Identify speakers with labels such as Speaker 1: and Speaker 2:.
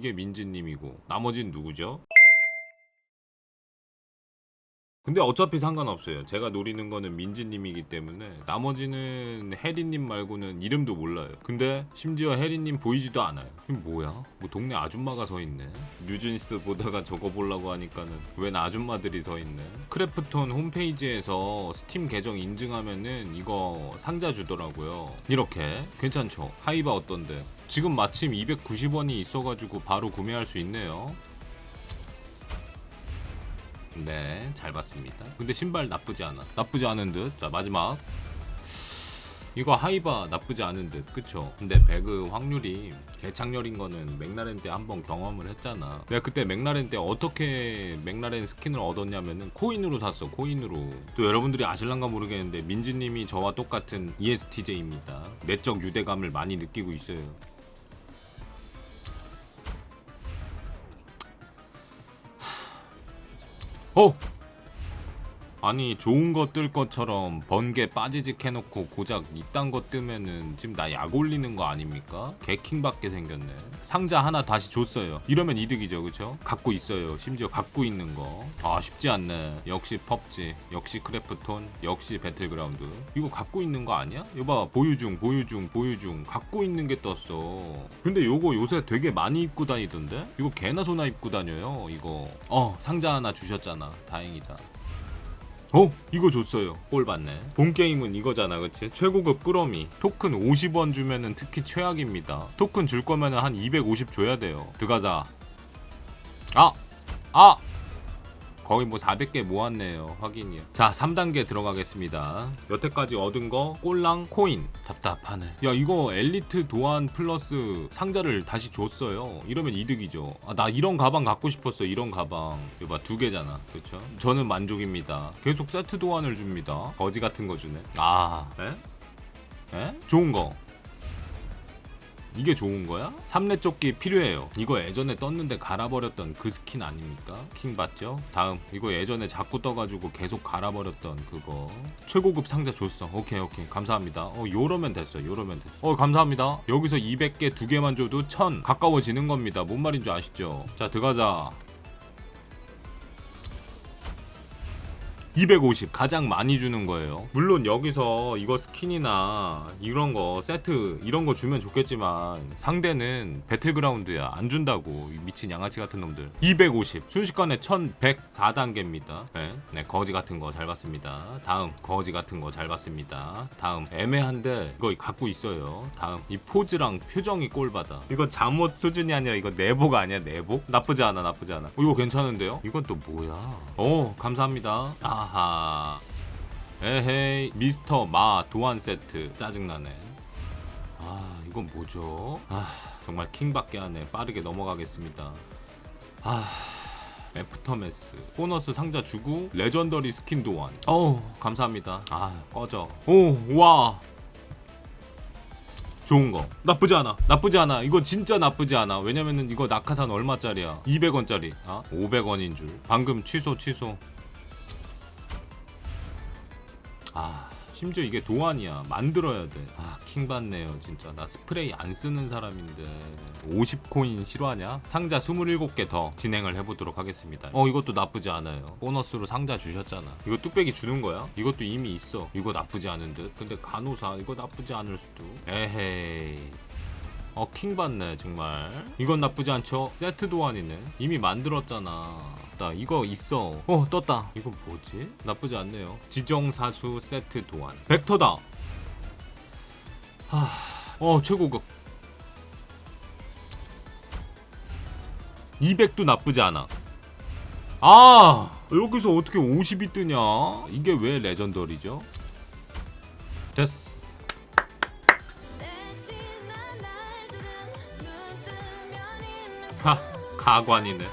Speaker 1: 이게 민지님이고 나머진 누구죠? 근데 어차피 상관없어요. 제가 노리는 거는 민지님이기 때문에 나머지는 혜리님 말고는 이름도 몰라요. 근데 심지어 혜리님 보이지도 않아요. 이게 뭐야? 뭐 동네 아줌마가 서 있네. 뉴진스 보다가 저거 보려고 하니까는 웬 아줌마들이 서 있네. 크래프톤 홈페이지에서 스팀 계정 인증하면은 이거 상자 주더라고요. 이렇게 괜찮죠? 하이바 어떤데? 지금 마침 290원이 있어가지고 바로 구매할 수 있네요. 네, 잘 봤습니다. 근데 신발 나쁘지 않아. 나쁘지 않은 듯. 자, 마지막. 이거 하이바 나쁘지 않은 듯. 그쵸? 근데 배그 확률이 개창렬인 거는 맥라렌 때 한번 경험을 했잖아. 내가 그때 맥라렌 때 어떻게 맥라렌 스킨을 얻었냐면은 코인으로 샀어. 코인으로. 또 여러분들이 아실란가 모르겠는데 민지님이 저와 똑같은 ESTJ입니다. 내적 유대감을 많이 느끼고 있어요. 어! 아니 좋은 거 뜰 것처럼 번개 빠지직 해놓고 고작 이딴 거 뜨면은 지금 나 약 올리는 거 아닙니까? 개킹받게 생겼네. 상자 하나 다시 줬어요. 이러면 이득이죠 그쵸? 갖고 있어요. 심지어 갖고 있는 거아 쉽지 않네. 역시 펍지 역시 크래프톤 역시 배틀그라운드. 이거 갖고 있는 거 아니야? 이거 봐 보유 중 보유 중 보유 중. 갖고 있는 게 떴어. 근데 요거 요새 되게 많이 입고 다니던데? 이거 개나 소나 입고 다녀요 이거. 어 상자 하나 주셨잖아. 다행이다 어? 이거 줬어요. 꼴 받네. 본 게임은 이거잖아, 그치? 최고급 꾸러미. 토큰 50원 주면은 특히 최악입니다. 토큰 줄 거면은 한 250 줘야 돼요. 들어가자. 아! 아! 거의 뭐 400개 모았네요. 확인이요. 자, 3단계 들어가겠습니다. 여태까지 얻은 거 꼴랑 코인. 답답하네. 야, 이거 엘리트 도안 플러스 상자를 다시 줬어요. 이러면 이득이죠. 아, 나 이런 가방 갖고 싶었어. 이런 가방. 이거 봐, 두 개잖아. 그쵸? 저는 만족입니다. 계속 세트 도안을 줍니다. 거지 같은 거 주네. 아, 에? 에? 좋은 거. 이게 좋은 거야? 삼례 조끼 필요해요. 이거 예전에 떴는데 갈아버렸던 그 스킨 아닙니까? 킹 봤죠? 다음 이거 예전에 자꾸 떠가지고 계속 갈아버렸던 그거 최고급 상자 줬어. 오케이 오케이 감사합니다. 어 요러면 됐어. 요러면 됐어. 어 감사합니다. 여기서 200개 두 개만 줘도 1000 가까워지는 겁니다. 뭔 말인 줄 아시죠? 자 들어가자. 250 가장 많이 주는 거예요. 물론 여기서 이거 스킨이나 이런 거 세트 이런 거 주면 좋겠지만 상대는 배틀그라운드야 안 준다고 이 미친 양아치 같은 놈들. 250 순식간에 1104단계입니다. 네, 네 거지 같은 거 잘 봤습니다. 다음 거지 같은 거 잘 봤습니다. 다음 애매한데 이거 갖고 있어요. 다음 이 포즈랑 표정이 꼴받아. 이거 잠옷 수준이 아니라 이거 내복 아니야 내복? 나쁘지 않아 나쁘지 않아. 어, 이거 괜찮은데요? 이건 또 뭐야? 오 감사합니다. 아 하. 에헤이 미스터 마 도안 세트 짜증나네. 아 이건 뭐죠? 아 정말 킹밖에 하네. 빠르게 넘어가겠습니다. 아 애프터매스 보너스 상자 주고 레전더리 스킨 도안. 어우 감사합니다. 아 꺼져. 오와 좋은 거 나쁘지 않아 나쁘지 않아 이거 진짜 나쁘지 않아 왜냐면은 이거 낙하산 얼마짜리야 200원짜리 아 500원인 줄 방금 취소 취소 아. 심지어 이게 도안이야. 만들어야 돼아 킹받네요 진짜. 나 스프레이 안 쓰는 사람인데 50코인 실화냐? 상자 27개 더 진행을 해보도록 하겠습니다. 어 이것도 나쁘지 않아요. 보너스로 상자 주셨잖아. 이거 뚝배기 주는 거야? 이것도 이미 있어. 이거 나쁘지 않은 듯. 근데 간호사 이거 나쁘지 않을 수도. 에헤이 어 킹 받네 정말. 이건 나쁘지 않죠? 세트 도안이네. 이미 만들었잖아. 나 이거 있어. 어 떴다. 이거 뭐지? 나쁘지 않네요. 지정사수 세트 도안. 벡터다! 하 어 최고급. 200도 나쁘지 않아. 아 여기서 어떻게 50이 뜨냐? 이게 왜 레전더리죠? 됐어 하 가관이네